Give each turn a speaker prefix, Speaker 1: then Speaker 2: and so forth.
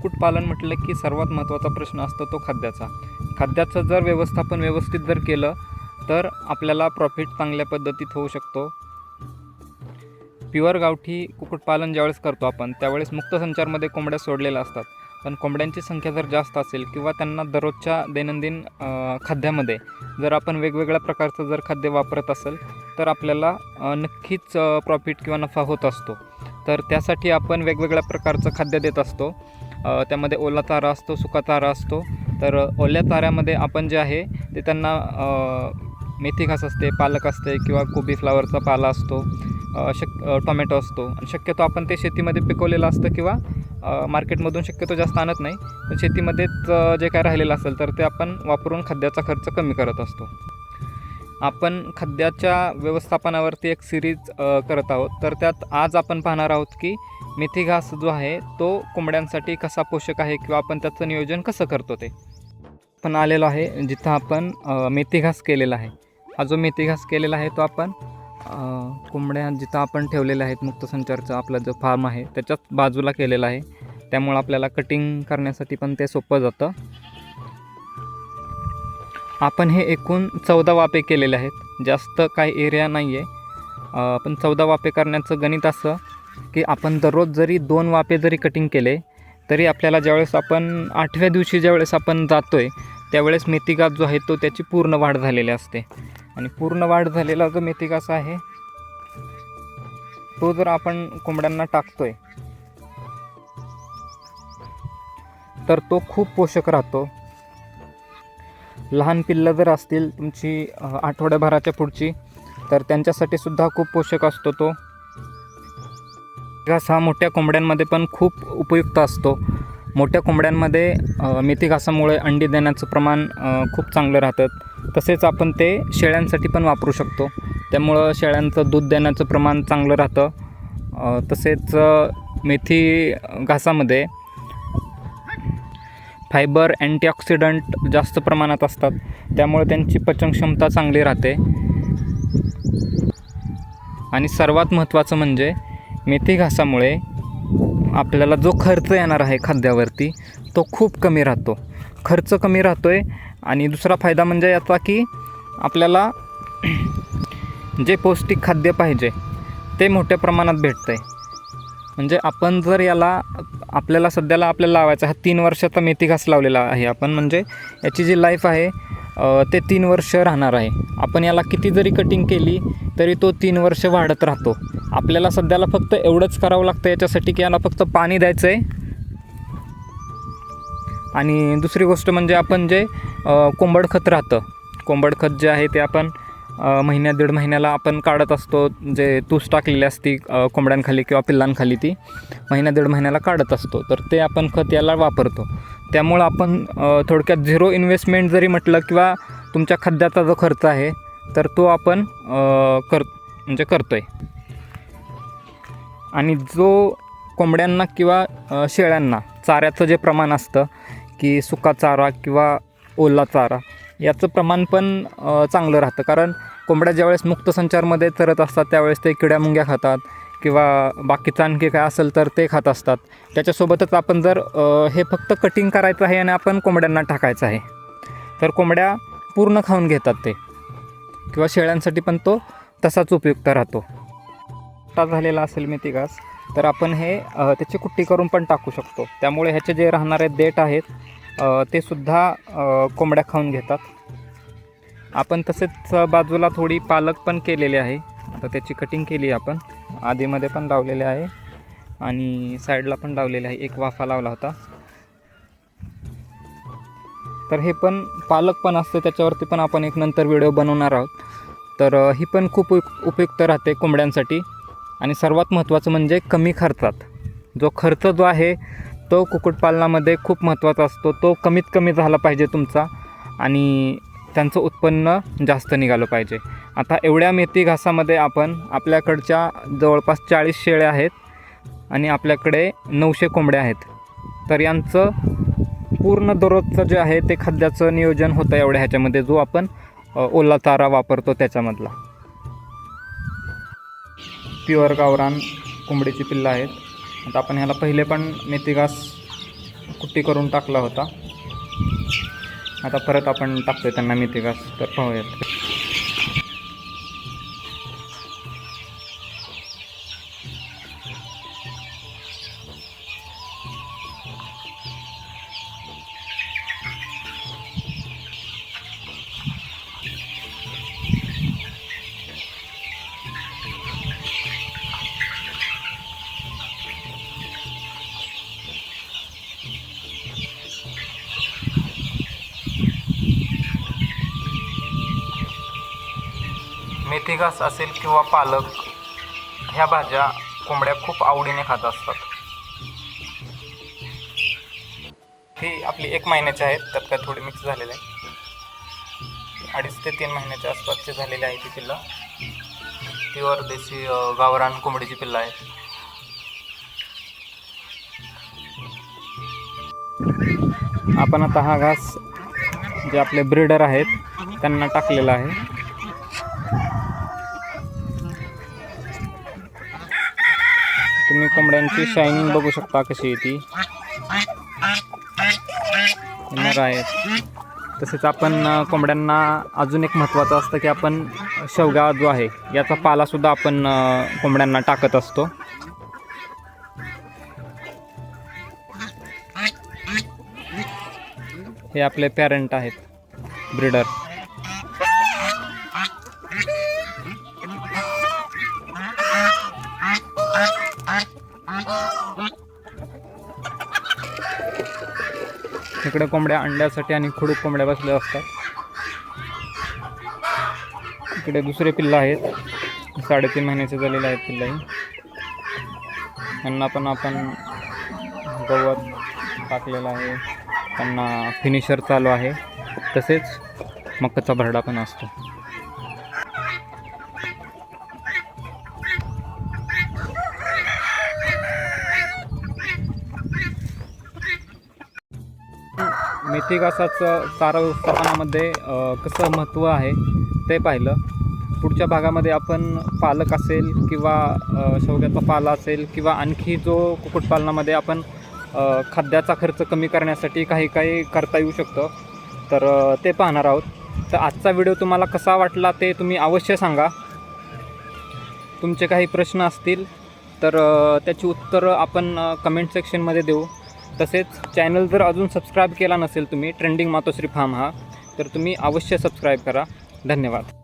Speaker 1: कुक्कुटपालन म्हटलं की सर्वात महत्त्वाचा प्रश्न असतो तो खाद्याचा. खाद्याचं जर व्यवस्थापन व्यवस्थित जर केलं तर आपल्याला प्रॉफिट चांगल्या पद्धतीत होऊ शकतो. प्युअर गावठी कुक्कुटपालन ज्यावेळेस करतो आपण त्यावेळेस मुक्त संचारमध्ये कोंबड्या सोडलेल्या असतात. पण कोंबड्यांची संख्या जर जास्त असेल किंवा त्यांना दररोजच्या दैनंदिन खाद्यामध्ये जर आपण वेगवेगळ्या प्रकारचं जर खाद्य वापरत असेल तर आपल्याला नक्कीच प्रॉफिट किंवा नफा होत असतो. तर त्यासाठी आपण वेगवेगळ्या प्रकारचं खाद्य देत असतो. त्यामध्ये ओला तारा असतो सुका तारा असतो. तर ओल्या ताऱ्यामध्ये आपण जे आहे ते त्यांना मेथी घास असते पालक असते किंवा कोबी फ्लावरचा पाला असतो शक टोमॅटो असतो. आणि शक्यतो आपण ते शेतीमध्ये पिकवलेलं असतं किंवा मार्केटमधून शक्यतो जास्त आणत नाही. पण शेतीमध्येच जे काय राहिलेलं असेल तर ते आपण वापरून खाद्याचा खर्च कमी करत असतो. आपण खाद्याच्या व्यवस्थापनावरती एक सिरीज करत आहोत. तर त्यात आज आपण पाहणार आहोत की मेथी घास जो आहे तो कोंबड्यांसाठी कसा पोषक आहे किंवा आपण त्याचं नियोजन कसं करतो ते आपण आलेलो आहे जिथं आपण मेथी घास केलेला आहे. हा जो मेथी घास केलेला आहे तो आपण कोंबड्या जिथं आपण ठेवलेल्या आहेत मुक्तसंचारचा आपला जो फार्म आहे त्याच्याच बाजूला केलेला आहे. त्यामुळं आपल्याला कटिंग करण्यासाठी पण ते सोपं जातं. आपण हे एकूण चौदा वापे केलेले आहेत. जास्त काही एरिया नाही आहे पण चौदा वापे करण्याचं गणित असं की आपण दररोज जरी दोन वापे जरी कटिंग केले तरी आपल्याला ज्यावेळेस आपण आठव्या दिवशी ज्यावेळेस आपण जातो आहे त्यावेळेस मेथीघास जो आहे तो त्याची पूर्ण वाढ झालेली असते. आणि पूर्ण वाढ झालेला जो मेथीघास आहे तो जर आपण कोंबड्यांना टाकतो आहे तर तो खूप पोषक राहतो. लहान पिल्लं जर असतील तुमची आठवड्याभराच्या पुढची तर त्यांच्यासाठी सुद्धा खूप पोषक असतो तो. घास हा मोठ्या कोंबड्यांमध्ये पण खूप उपयुक्त असतो. मोठ्या कोंबड्यांमध्ये मेथी घासामुळे अंडी देण्याचं प्रमाण खूप चांगलं राहतं. तसेच आपण ते शेळ्यांसाठी पण वापरू शकतो. त्यामुळं शेळ्यांचं दूध देण्याचं प्रमाण चांगलं राहतं. तसेच मेथी घासामध्ये फायबर अँटीऑक्सिडंट जास्त प्रमाणात असतात. त्यामुळे त्यांची पचनक्षमता चांगली राहते. आणि सर्वात महत्त्वाचं म्हणजे मेथी घासामुळे आपल्याला जो खर्च येणार आहे खाद्यावरती तो खूप कमी राहतो. खर्च कमी राहतो आहे आणि दुसरा फायदा म्हणजे याचा की आपल्याला जे पौष्टिक खाद्य पाहिजे ते मोठ्या प्रमाणात भेटतं आहे म्हणजे आपण जर याला आपल्याला सध्याला आपल्याला लावायचा हा तीन वर्षाचा मेथी घास लावलेला आहे आपण. म्हणजे याची जी लाईफ आहे ते तीन वर्ष राहणार आहे. आपण याला किती जरी कटिंग केली तरी तो तीन वर्ष वाढत राहतो. आपल्याला सध्याला फक्त एवढंच करावं लागतं याच्यासाठी की याला फक्त पाणी द्यायचं आहे आणि दुसरी गोष्ट म्हणजे आपण जे कोंबड खत राहतं. कोंबड खत जे आहे ते आपण महिन्या दीड महिन्याला आपण काढत असतो जे तूस टाकलेली असती कोंबड्यांखाली किंवा पिल्लांखाली ती महिन्या दीड महिन्याला काढत असतो. तर ते आपण खत याला वापरतो. त्यामुळं आपण थोडक्यात झिरो इन्व्हेस्टमेंट जरी म्हटलं किंवा तुमच्या खाद्याचा जो खर्च आहे तर तो आपण कर म्हणजे करतो आहे आणि जो कोंबड्यांना किंवा शेळ्यांना चाऱ्याचं जे प्रमाण असतं की सुका चारा किंवा ओला चारा याचं प्रमाण पण चांगलं राहतं. कारण कोंबड्या ज्यावेळेस मुक्त संचारमध्ये चरत असतात त्यावेळेस ते किड्या मुंग्या खातात किंवा बाकीचं आणखी काय असेल तर ते खात असतात. त्याच्यासोबतच आपण जर हे फक्त कटिंग करायचं आहे आणि आपण कोंबड्यांना टाकायचं आहे तर कोंबड्या पूर्ण खाऊन घेतात ते. किंवा शेळ्यांसाठी पण तो तसाच उपयुक्त राहतो. मोठा झालेला असेल मेथी घास तर आपण हे त्याची कुट्टी करून पण टाकू शकतो. त्यामुळे ह्याचे जे राहणारे देठ आहेत ते सुद्धा कोंबड्या खाऊन घेतात. आपण तसेच बाजूला थोडी पालक पण केलेली आहे. आता त्याची कटिंग केली आपण. आधीमध्ये पण लावलेले आहे आणि साईडला पण लावलेले आहे. एक वाफा लावला होता. तर हे पण पालक पण असते त्याच्यावरती पण आपण एक नंतर व्हिडिओ बनवणार आहोत. तर ही पण खूप उप- उपयुक्त राहते कोंबड्यांसाठी. आणि सर्वात महत्त्वाचं म्हणजे कमी खर्चात. जो खर्च जो आहे तो कुक्कुटपालनामध्ये खूप महत्त्वाचा असतो. तो कमीत कमी झाला पाहिजे तुमचा आणि त्यांचं उत्पन्न जास्त निघालं पाहिजे. आता एवढ्या मेथी घासामध्ये आपण आपल्याकडच्या जवळपास चाळीस शेळ्या आहेत आणि आपल्याकडे नऊशे कोंबड्या आहेत. तर यांचं पूर्ण दररोजचं जे आहे ते खाद्याचं नियोजन होतं एवढ्या ह्याच्यामध्ये जो आपण ओला चारा वापरतो त्याच्यामधला. प्युअर गावरान कोंबडीची पिल्लं आहेत. आता आपण ह्याला पहिले पण मेथी घास कुट्टी करून टाकला होता. आता परत आपण टाकतोय त्यांना मेथी घास तर पाहूयात. मेथी घास असेल किंवा पालक ह्या भाज्या कोंबड्या खूप आवडीने खात असतात. ही आपली एक महिन्याची आहेत त्यात काय थोडी मिक्स झालेले आहे. अडीच ते तीन महिन्याच्या आसपासची झालेली आहे ती पिल्लं. प्युअर देशी गावरान कोंबडीची पिल्लं आहेत. आपण आता हा घास जे आपले ब्रीडर आहेत त्यांना टाकलेला आहे. तुम्ही कोंबड्यांची शायनिंग बघू शकता कशी आहे ती. नर आहेत. तसेच आपण कोंबड्यांना अजून एक महत्त्वाचं असतं की आपण शेवगा जो आहे याचा पालासुद्धा आपण कोंबड्यांना टाकत असतो. हे आपले पॅरेंट आहेत ब्रीडर इकडे कोंबड्या अंड्यासाठी आणि खुडूक कोंबड्या बसल्या असतात. इकडे दुसरे पिल्लं आहेत. साडेतीन महिन्याचे झालेले आहेत पिल्लाही त्यांना पण आपण गवत टाकलेलं आहे. त्यांना फिनिशर चालू आहे. तसेच मक्काचा भरडा पण असतो. इतिहासाचं घासाचं कसं महत्त्व आहे ते पाहिलं. पुढच्या भागामध्ये आपण पालक असेल किंवा शेवग्याचा पाला असेल किंवा आणखी जो कुक्कुटपालनामध्ये आपण खाद्याचा खर्च कमी करण्यासाठी काही काही करता येऊ शकतं तर ते पाहणार आहोत. तर आजचा व्हिडिओ तुम्हाला कसा वाटला ते तुम्ही अवश्य सांगा. तुमचे काही प्रश्न असतील तर त्याची उत्तरं आपण कमेंट सेक्शनमध्ये देऊ. तसेच चॅनल जर अजून सबस्क्राईब केला नसेल तुम्ही ट्रेंडिंग मातोश्री फार्म हा तर तुम्ही अवश्य सबस्क्राईब करा. धन्यवाद.